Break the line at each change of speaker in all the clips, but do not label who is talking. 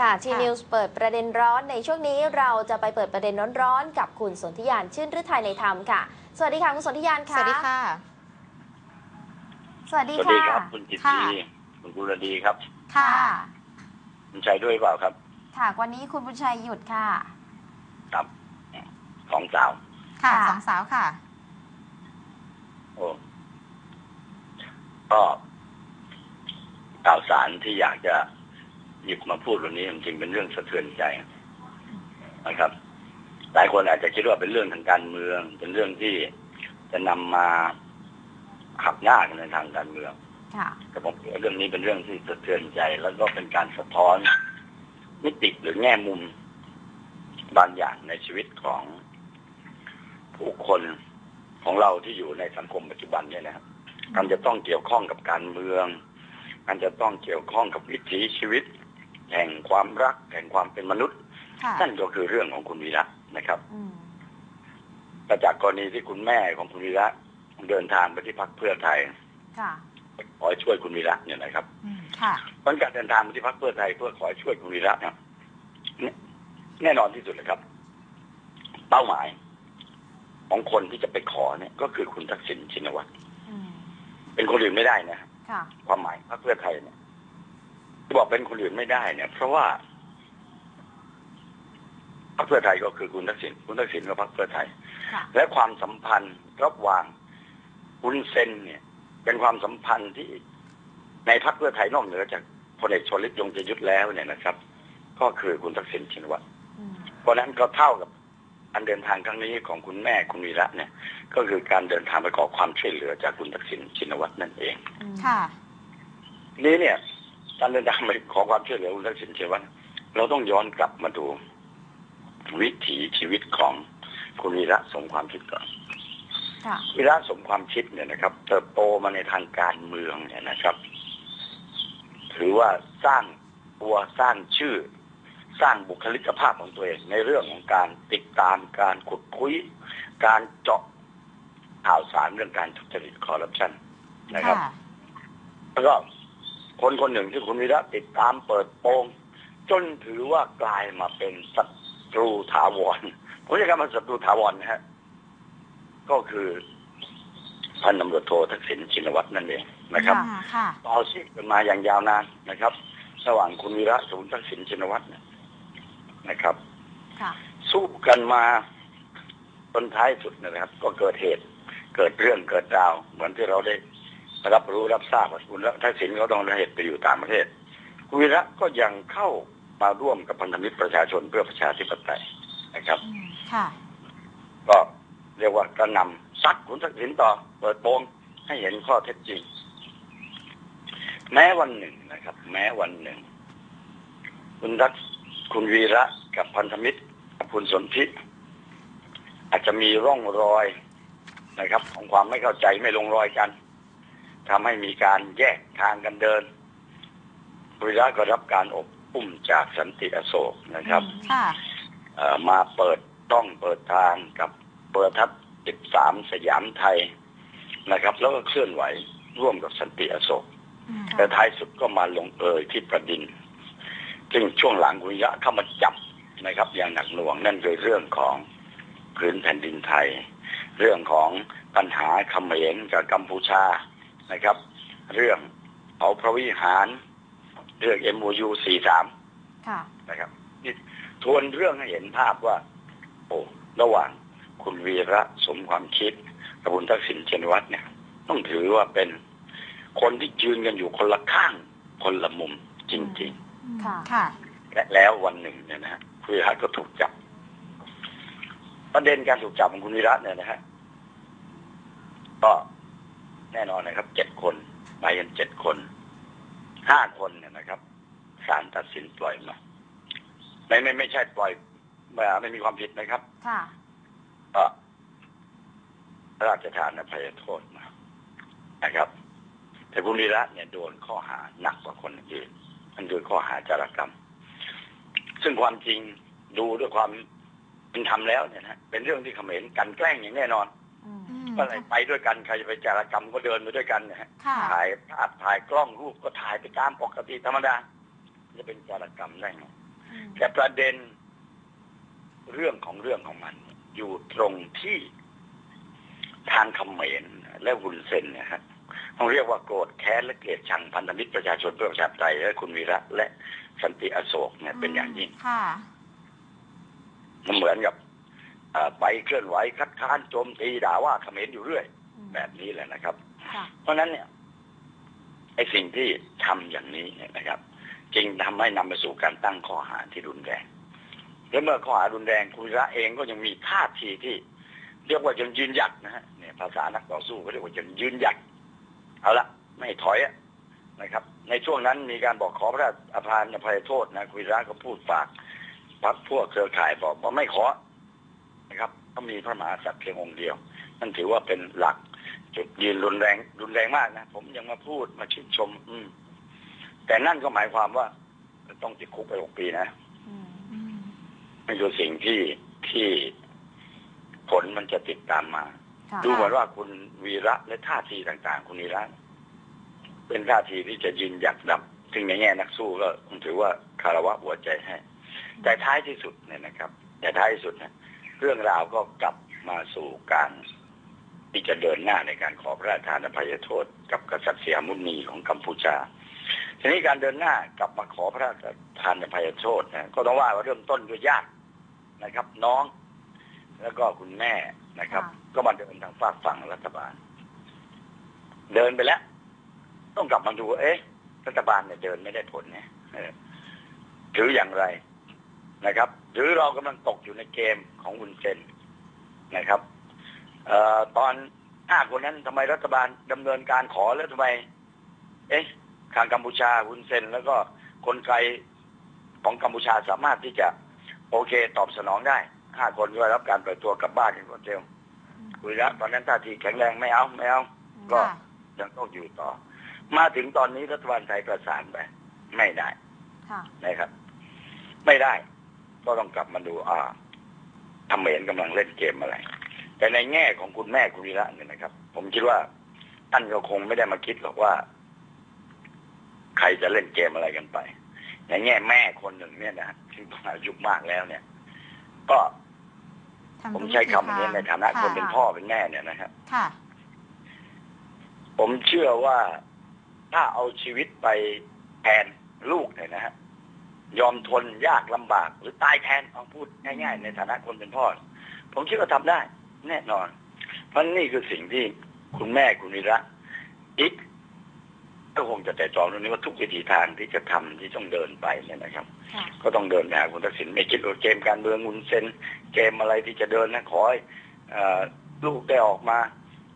ค่ะที
ค่ะ
นิวส์เปิดประเด็นร้อนในช่วงนี้เราจะไปเปิดประเด็นร้อนๆกับคุณสนธิยานชื่นฤทัยในธรรมค่ะ สวัสดีค่ะคุณสนธิยาน
ส
ค่ะ
วัสดีค่ะ
สวัสดี
สวัสดี
ค่ะ
ครับคุณจิต
ค่ะ
ดีคุณกุลดีครับ
ค่ะ
คุณชัยด้วยเปล่าครับ
ค่ะ วันนี้คุณบุญชัยหยุดค่ะ
ครับสองสาว
ค่ะ
ค่ะ
สองสาวค่ะ
โอ้ก็ข่าวสารที่อยากจะ หยิบมาพูดวันนี้จริงๆเป็นเรื่องสะเทือนใจนะครับ หลายคนอาจจะคิดว่าเป็นเรื่องทางการเมือง เป็นเรื่องที่จะนำมาขับหน้ากันในทางการเมือง
ค่ะ
แต่ผมคิดว่าเรื่องนี้เป็นเรื่องที่สะเทือนใจ แล้วก็เป็นการสะท้อนมิติหรือแง่มุมบางอย่างในชีวิตของผู้คนของเราที่อยู่ในสังคมปัจจุบันเนี่ยนะครับมันจะต้องเกี่ยวข้องกับการเมืองมันจะต้องเกี่ยวข้องกับวิถีชีวิต แห่งความรักแห่งความเป็นมนุษย์
ค่ะ
นั่นก็คือเรื่องของคุณวีระนะครับ
อืม
แต่จากกรณีที่คุณแม่ของคุณวีระเดินทางไปที่พักเพื่อไทย
ค่ะ
ขอให้ช่วยคุณวีระเนี่ยนะครับ
อืมค่ะ
เพราะการเดินทางมาที่พักเพื่อไทยเพื่อขอช่วยคุณวีระเนี่ยแน่นอนที่สุดเลยครับ เป้าหมายของคนที่จะไปขอเนี่ยก็คือคุณทักษิณชินวัตร
อืม
เป็นคนอื่นไม่ได้นะ
ค่ะ
ความหมายพักเพื่อไทยเนี่ยที่ บอกเป็นคนอื่นไม่ได้เนี่ย เพราะว่าพรรคเพื่อไทยก็คือคุณทักษิณคุณทักษิณกับพรรคเพื่อไทย
ค่ะ
และความสัมพันธ์ระหว่างคุณเซนเนี่ย เป็นความสัมพันธ์ที่ในพรรคเพื่อไทยนอกเหนือจากพลเอกชวลิตยงใจยุทธแล้วเนี่ยนะครับ ก็คือคุณทักษิณชินวัตร
อืม
เพราะฉะนั้นก็เท่ากับอันเดินทางครั้งนี้ของคุณแม่คุณวีระเนี่ย ก็คือการเดินทางไปขอความช่วยเหลือจากคุณทักษิณชินวัตรนั่นเอง
อืม
ค่ะ
นี้เนี่ย การเดินทางไปขอความช่วยเหลือคุณทักษิณชินวัตรเราต้องย้อนกลับมาดู วิถีชีวิตของคุณวีระสมความคิดก่อน
ค่ะ
วีระสมความคิดเนี่ยนะครับ เติบโตมาในทางการเมืองเนี่ยนะครับ ถือว่าสร้างตัวสร้างชื่อ สร้างบุคลิกภาพของตัวเอง ในเรื่องของการติดตามการขุดคุย การเจาะข่าวสารเรื่องการทุจริตคอร์รัปชันนะครับ
ค่ะ
แล้วก็ คนคนหนึ่งที่คุณวีระติดตามเปิดโปง จนถือว่ากลายมาเป็นศัตรูถาวรผมจะกำลังศัตรูถาวรนะฮะก็คือพันตำรวจโททักษิณชินวัตรนั่นเองนะครับ
ค่ะค่ะ
ต่อชีพกันมาอย่างยาวนานนะครับระหว่างคุณวีระกับคุณทักษิณชินวัตรเนี่ยนะครับ
ค่ะ
สู้กันมาจนท้ายสุดนะครับ ก็เกิดเหตุ เกิดเรื่องเกิดราว เหมือนที่เราได้ รับรู้รับทราบว่าคุณทักษิณเขาต้องเหตุไปอยู่ต่างประเทศคุณวีระก็ยังเข้ามาร่วมกับพันธมิตรประชาชนเพื่อประชาธิปไตยนะครับ
อืมค่ะ
ก็เรียกว่ากระหนำซัดคุณทักษิณต่อเปิดโปงให้เห็นข้อเท็จจริง แม้วันหนึ่งนะครับ แม้วันหนึ่ง คุณทักคุณวีระกับพันธมิตรกับคุณสนธิอาจจะมีร่องรอยนะครับ ของความไม่เข้าใจไม่ลงรอยกัน ทำให้มีการแยกทางกันเดินคุณวีระก็รับการอบอุ้มจากสันติอโศกนะครับ
ค่ะ
เอ่อมาเปิดต้องเปิดทางกับเปิดทัพ13 สยามไทยนะครับ แล้วก็เคลื่อนไหวร่วมกับสันติอโศก
อืม
แต่ท้ายสุดก็มาลงเอยที่ประดิน ซึ่งช่วงหลังคุณยะเข้ามาจับนะครับ อย่างหนักหน่วงนั่นคือเรื่องของพื้นแผ่นดินไทย เรื่องของปัญหาเขมรกับกัมพูชา นะครับ เรื่องเผาพระวิหาร เรื่อง MOU 43
ค่ะ
นะครับนี่ทวนเรื่องให้เห็นภาพว่า โอ้ระหว่างคุณวีระสมความคิดกับคุณทักษิณเชนวัตรเนี่ย ต้องถือว่าเป็นคนที่ยืนกันอยู่คนละข้างคนละมุมจริง
ค่ะ
ค่ะ
ๆและแล้ววันหนึ่งเนี่ยนะฮะคุณวีระก็ถูกจับ ประเด็นการถูกจับของคุณวีระเนี่ยนะฮะก็ แน่นอนนะครับเจ็ดคนไปกันเจ็ดคนห้าคนเนี่ยนะครับศาลตัดสินปล่อยมาไม่ไม่ไม่ใช่ปล่อยไม่ไม่มีความผิดนะครับ
ค่ะ
ก็พระราชทานอภัยโทษมานะครับ แต่คุณวีระเนี่ยโดนข้อหาหนักกว่าคนอื่นนั่นคือข้อหาจารกรรม ซึ่งความจริงดูด้วยความเป็นธรรมแล้วเนี่ยนะเป็นเรื่องที่เขมรกลันแกล้งอย่างแน่นอน
อืม
อืม
ก็เลยไปด้วยกันใครจะไปจารกรรมก็เดินไปด้วยกันนะฮะ
ค่ะ
ถ่ายภาพถ่ายกล้องรูปก็ถ่ายไปตามปกติธรรมดาจะเป็นจารกรรมได้ไง
อืม
แต่ประเด็นเรื่องของเรื่องของมัน อยู่ตรงที่ทางเขมรและหุนเซนเนะฮะต้องเรียกว่าโกรธแค้นและเกลียดชังพันธมิตรประชาชนเพื่อประชาธิปไตยและคุณวีระและสันติอโศกเนี่ยเป็นอย่างยิ่ง
ค่ะ
มันเหมือนกับเอ่อ ไปเคลื่อนไหวคัดค้านโจมตีด่าว่าเขมรอยู่เรื่อย
อืม
แบบนี้แหละนะครับ
ค่ะ
เพราะฉะนั้นเนี่ยไอ้สิ่งที่ทำอย่างนี้เนี่ยนะครับจึงทำให้นำไปสู่การตั้งข้อหาที่รุนแรงและเมื่อข้อหารุนแรงคุณวีระเองก็ยังมีท่าทีที่ เรียกว่ายังยืนหยัดนะฮะเนี่ยภาษานักต่อสู้เขาเรียกว่ายังยืนหยัดเอาละไม่ถอยอะนะครับ ในช่วงนั้นมีการบอกขอพระราชอภัยอภัยโทษนะคุณวีระก็พูดฝากพักพวกเครือข่ายบอกว่าไม่ขอ นะครับก็มีพระมหากษัตริย์เพียงองค์เดียว นั่นถือว่าเป็นหลัก จุดยืนรุนแรง รุนแรงมากนะ ผมยังมาพูดมาชื่นชม อืม แต่นั่นก็หมายความว่า ต้องติดคุกไปหกปีนะ
อืม
อืม
นี่คือสิ่งที่ที่ผลมันจะติดตามมา
ค่ะ
ดูเหมือนว่าคุณวีระและท่าทีต่าง ๆ คุณวีระเป็นท่าทีที่จะยืนหยัดดับซึ่งในแง่นักสู้ก็ผมถือว่าคารวะหัวใจให้ แต่ท้ายที่สุดเนี่ยนะครับ แต่ท้ายที่สุดเนี่ย เรื่องราวก็กลับมาสู่การที่จะเดินหน้าในการขอพระราชทานอภัยโทษ กับกษัตริย์เสียมุนีของกัมพูชา ทีนี้การเดินหน้ากลับมาขอพระราชทานอภัยโทษนะก็ต้องว่าว่าเริ่มต้นด้วยญาตินะครับ น้อง แล้วก็คุณแม่นะครับ ก็มาเดินทางฝากฝั่งรัฐบาล เดินไปแล้ว ต้องกลับมาดูว่าเอ๊ะ รัฐบาลเนี่ยเดินไม่ได้ผลเนี่ยเออถืออย่างไร นะครับ หรือเรากำลังตกอยู่ในเกมของวุนเซนนะครับเอ่อตอนห้าคนนั้นทำไมรัฐบาลดำเนินการขอแล้วทำไม เอ๊ะทางกัมพูชาวุนเซนแล้วก็คนไกลของกัมพูชาสามารถที่จะโอเคตอบสนองได้ห้าคนก็ได้รับการปล่อยตัวกลับบ้านกันรวดเร็วคุยแล้วตอนนั้นท่าทีแข็งแรงไม่เอาไม่เอาก็
ค่ะ
ยังต้องอยู่ต่อ มาถึงตอนนี้รัฐบาลไทยประสานไปไม่ได้
ค่ะ
นะครับ ไม่ได้ ก็ต้องกลับมาดู อ่าทำเห็นกำลังเล่นเกมอะไร แต่ในแง่ของคุณแม่คุณวีระเนี่ยนะครับ ผมคิดว่าท่านก็คงไม่ได้มาคิดหรอกว่า ใครจะเล่นเกมอะไรกันไป ในแง่แม่คนหนึ่งเนี่ยนะซึ่งอายุมากแล้วเนี่ย ก็
ทำ
ผม
ทุก
ใช้
วิธี
คำนี้ในฐานะ
ทง
คนเป็นพ่อเป็นแม่เนี่ยนะครับ
ค่ะ
ผมเชื่อว่าถ้าเอาชีวิตไปแทนลูกเนี่ยนะฮะ ยอมทนยากลำบาก หรือตายแทนเอาพูดง่าย ๆ ในฐานะคนเป็นพ่อ ผมคิดว่าทำได้ แน่นอน เพราะนี่คือสิ่งที่คุณแม่คุณวีระอีกก็คงจะแต่จองเรื่องนี้ว่าทุกวิถีทางที่จะทำที่ต้องเดินไปเนี่ยนะครับ
ค่ะ
ก็ต้องเดินไปหาคุณทักษิณไม่คิดว่าเกมการเมืองมุนเซนเกมอะไรที่จะเดินนะขอให้เอ่อลูกได้ออกมา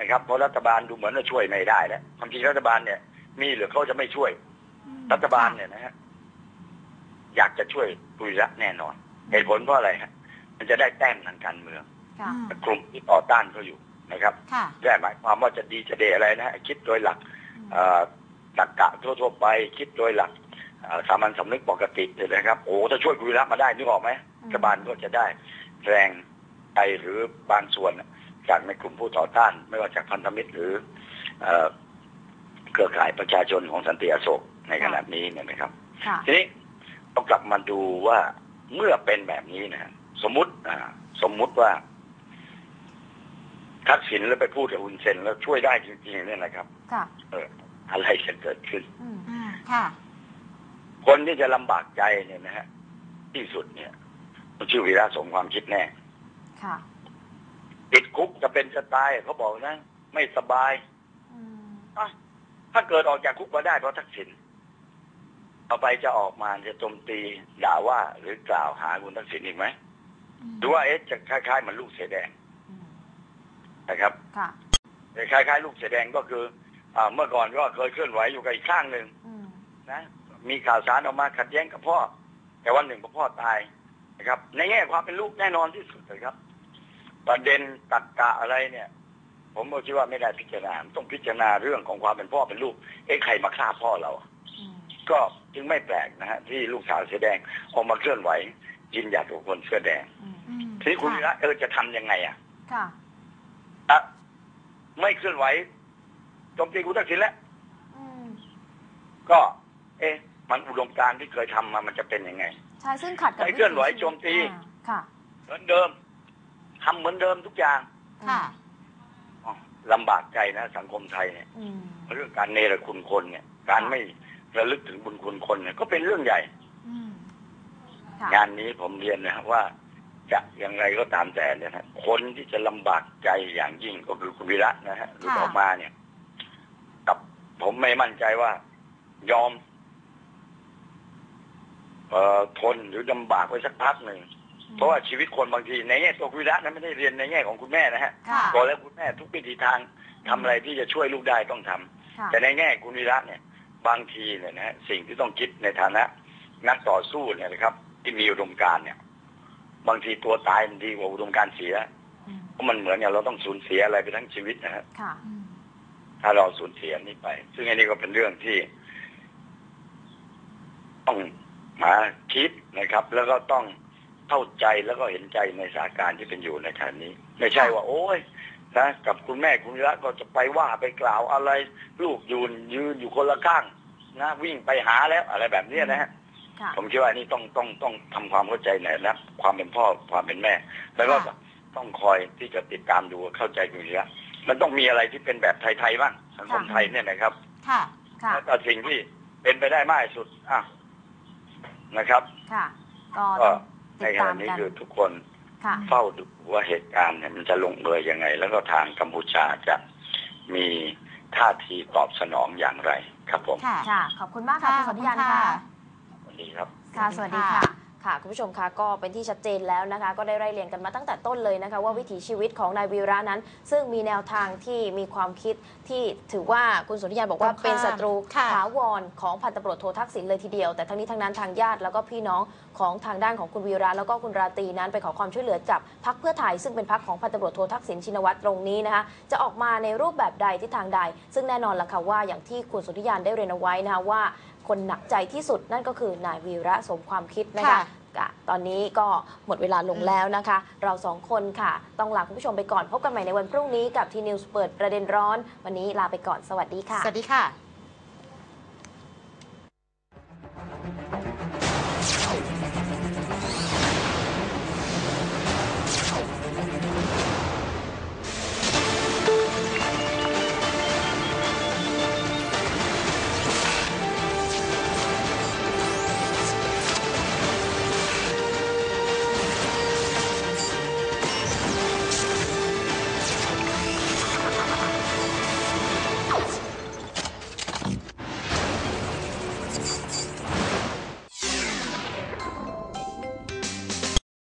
นะครับเพราะรัฐบาลดูเหมือนจะช่วยไม่ได้แล้วความจริงรัฐบาลเนี่ย มีหรือเขาจะไม่ช่วย รัฐบาลเนี่ยนะฮะ อยากจะช่วยปุยระแน่นอน เหตุผลเพราะอะไรฮะมันจะได้แต้มทางการเมือง
ค่ะ
อืม
กลุ่มที่ต่อต้านเขาอยู่นะครับ
ค่ะ
ได้หมายความว่าจะดีจะเดอะไรนะฮะคิดโดยหลักเอ่อตรรกะทั่วๆไป คิดโดยหลักเอ่อสามัญสำนึกปกติเลยนะครับโอ้ถ้าช่วยกุยรับมาได้นึกออกไหม
อืม
รัฐบาลก็จะได้แรงใจหรือบางส่วนจากในกลุ่มผู้ต่อต้าน ไม่ว่าจากพันธมิตรหรือเอ่อเครือข่ายประชาชนของสันติอโศกในขณะนี้เนี่ยนะครับ
ค่ะ
ทีนี้ ต้องกลับมาดูว่าเมื่อเป็นแบบนี้นะฮะสมมุติอ่า สมมุติว่า ทักษิณแล้วไปพูดกับอุนเซนแล้วช่วยได้จริงๆเนี่ยนะครับ
ค่ะ
เออ อะไรจะเกิดขึ้น
อืม
อืมค่ะ
คนที่จะลำบากใจเนี่ยนะฮะที่สุดเนี่ยมันชื่อวีระสมความคิดแน่
ค่ะ
ติดคุกจะเป็นจะตายเขาบอกนะ ไม่สบาย
อืม
อะถ้าเกิดออกจากคุกมาได้เพราะทักษิณ ต่อไปจะออกมาจะโจมตีด่าว่าหรือกล่าวหาคุณทักษิณอีกไหมหรือว่าเอ๊ะจะคล้ายๆเหมือนลูกเสือแดง
อืม
นะครับ
ค่ะ
แต่คล้ายๆ ลูกเสือแดงก็คืออ่าเมื่อก่อนก็เคยเคลื่อนไหวอยู่กับอีกข้างหนึ่ง
อืม
นะมีข่าวสารออกมาขัดแย้งกับพ่อ แต่วันหนึ่งพอพ่อตายนะครับ ในแง่ความเป็นลูกแน่นอนที่สุดเลยครับ ประเด็นตักกะอะไรเนี่ย ผมก็คิดว่าไม่ได้พิจารณาต้องพิจารณาเรื่องของความเป็นพ่อเป็นลูกเอ๊ะใครมาฆ่าพ่อเรา
อืม
ก็ จึงไม่แปลกนะฮะที่ลูกสาวเสื้อแดงออกมาเคลื่อนไหวยืนหยัดกับคนเสื้อแดง
อืม
อืม
ทีนี้คุณวีระเออจะทำยังไงอะ
ค่ะ
อะไม่เคลื่อนไหวโจมตีคุณทักษิณแล้ว
อืม
ก็ เอ๊ะ มันอุดมการณ์ที่เคยทำมามันจะเป็นยังไง
ใช่
ช่ซึ่งขัดกับ
ไม่เคลื่อนไหวโจมตี
อ่าค่ะ
เหมือนเดิมทำเหมือนเดิมทุกอย่าง
ค่ะ
อ๋อลำบากใจนะ สังคมไทยเนี่ย
อืม
เรื่องการเนรคุณคนเนี่ย การไม่ ระลึกถึงบุญคุณคนเนี่ยก็เป็นเรื่องใหญ่
อืม
ค่ะ
งานนี้ผมเรียนนะครับว่าจะอย่างไรก็ตามแต่เนี่ยนะคนที่จะลำบากใจอย่างยิ่งก็คือคุณวีระนะฮะหลุดออกมาเนี่ย กับผมไม่มั่นใจว่า ยอม เอ่อทนหรือลำบากไปสักพักหนึ่งเพราะว่าชีวิตคนบางทีในแง่ตัวคุณวีระนั้นไม่ได้เรียนในแง่ของคุณแม่นะฮะ
ค่ะ
บอกแล้วคุณแม่ทุกวิธีทางทำอะไรที่จะช่วยลูกได้ต้องทำ
ค่ะ
แต่ในแง่คุณวีระเนี่ย บางทีเนี่ยนะฮะสิ่งที่ต้องคิดในฐานะ นักต่อสู้เนี่ยนะครับ ที่มีอุดมการณ์เนี่ย บางทีตัวตายมันดีกว่าอุดมการณ์เสีย
อืม
เพราะมันเหมือนอย่างเราต้องสูญเสียอะไรไปทั้งชีวิตนะฮะ
ค่ะ
อืม
ถ้าเราสูญเสียนี้ไป ซึ่งอันนี้ก็เป็นเรื่องที่ ต้องมาคิดนะครับ แล้วก็ต้องเข้าใจแล้วก็เห็นใจในสถานการณ์ที่เป็นอยู่ในขณะนี้ ไม่ใช่ว่า โอ้ย นะกับคุณแม่คุณวีระก็จะไปว่าไปกล่าวอะไรลูกยืนยืนอยู่คนละข้างนะวิ่งไปหาแล้วอะไรแบบเนี้ยนะฮะ
ค่ะ
ผมคิดว่านี่ต้องต้องต้องทำความเข้าใจหน่อยนะความเป็นพ่อความเป็นแม่ แล้วก็
ค่ะ
ต้องคอยที่จะติดตามดูเข้าใจคุณวีระมันต้องมีอะไรที่เป็นแบบไทยๆบ้างสังคมไทยเนี่ยนะครับ
ค่ะ
ค่ะ
แล้วก็สิ่งที่เป็นไปได้มากที่สุดอะนะครับ
ค่ะ ก็
ก็
ต้อง
ใน
ติด
ข
ตา
ณะ
ม
นี้
กัน
คือทุกคน
ค่ะ
เฝ้าดูว่าเหตุการณ์เนี่ยมันจะลงเอยยังไง แล้วก็ทางกัมพูชาจะมีท่าทีตอบสนองอย่างไรครับผม
ค่ะ
ค่ะขอบคุณมากค่ะ
ค่ะ
คุณสนธิยาน
ขอบคุณ
ค่ะ
ค่ะ
วันนี้ครับ
ค่ะส
สวั
วัส
สดี
ดี
ค่ะ
ค่ะค่ะคุณผู้ชมคะก็เป็นที่ชัดเจนแล้วนะคะ ก็ได้ไล่เรียงกันมาตั้งแต่ต้นเลยนะคะว่าวิถีชีวิตของนายวีระนั้น ซึ่งมีแนวทางที่มีความคิดที่ถือว่าคุณสุนิยานบอกว่า
ตรงข้าม
เป็นศัตรู
ค่ะ
ถาวรของพันตำรวจโททักษิณเลยทีเดียว แต่ทั้งนี้ทั้งนั้นทางญาติแล้วก็พี่น้องของทางด้านของคุณวีระแล้วก็คุณราตรีนั้นไปขอความช่วยเหลือจากพรรคเพื่อไทยซึ่งเป็นพรรคของพันตำรวจโททักษิณชินวัตรตรงนี้นะคะจะออกมาในรูปแบบใดที่ทางใด ซึ่งแน่นอนละค่ะว่าอย่างที่คุณสุนิยานได้เรียนเอาไว้นะคะว่า คนหนักใจที่สุดนั่นก็คือนายวีระสมความคิดนะคะ
ค่ะ
กะตอนนี้ก็หมดเวลาลงแล้วนะคะ เราสองคนค่ะ ต้องลาคุณผู้ชมไปก่อนพบกันใหม่ในวันพรุ่งนี้กับทีนิวส์เปิดประเด็นร้อน วันนี้ลาไปก่อนสวัสดีค่ะ
สวัสดีค่ะ